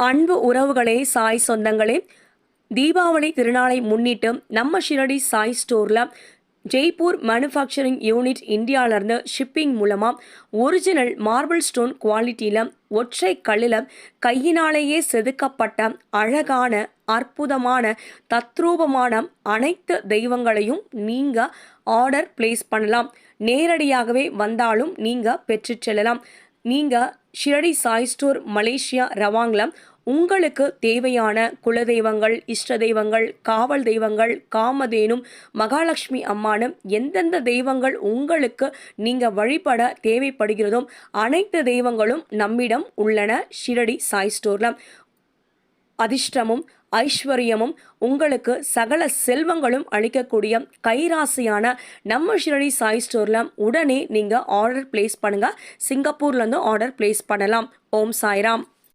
அன்பு உறவுகளே சாய் சொந்தங்களே. தீபாவளி திருநாளை முன்னிட்டு நம்ம ஷிரடி சாய் ஸ்டோரில் ஜெய்ப்பூர் மேனுஃபேக்சரிங் யூனிட் இந்தியாவிலேருந்து ஷிப்பிங் மூலமாக ஒரிஜினல் மார்பிள் ஸ்டோன் குவாலிட்டியில் ஒற்றை கல்லில் கையினாலேயே செதுக்கப்பட்ட அழகான அற்புதமான தத்ரூபமான அனைத்து தெய்வங்களையும் நீங்கள் ஆர்டர் பிளேஸ் பண்ணலாம். நேரடியாகவே வந்தாலும் நீங்கள் பெற்றுச் செல்லலாம். நீங்கள் ஷிரடி சாய் ஸ்டோர் மலேசியா ரவாங்கில் உங்களுக்கு தேவையான குலதெய்வங்கள் இஷ்ட தெய்வங்கள் காவல் தெய்வங்கள் காமதேனும் மகாலட்சுமி அம்மானும் எந்தெந்த தெய்வங்கள் உங்களுக்கு நீங்கள் வழிபட தேவைப்படுகிறதோ அனைத்து தெய்வங்களும் நம்மிடம் உள்ளன ஷிரடி சாய் ஸ்டோரில் அதிர்ஷ்டமும் ஐஸ்வர்யமும் உங்களுக்கு சகல செல்வங்களும் அளிக்கக்கூடிய கைராசியான நம்ம ஷிரடி சாய் ஸ்டோரில் உடனே நீங்கள் ஆர்டர் பிளேஸ் பண்ணுங்கள் சிங்கப்பூர்லேருந்து ஆர்டர் பிளேஸ் பண்ணலாம். ஓம் சாய்ராம்.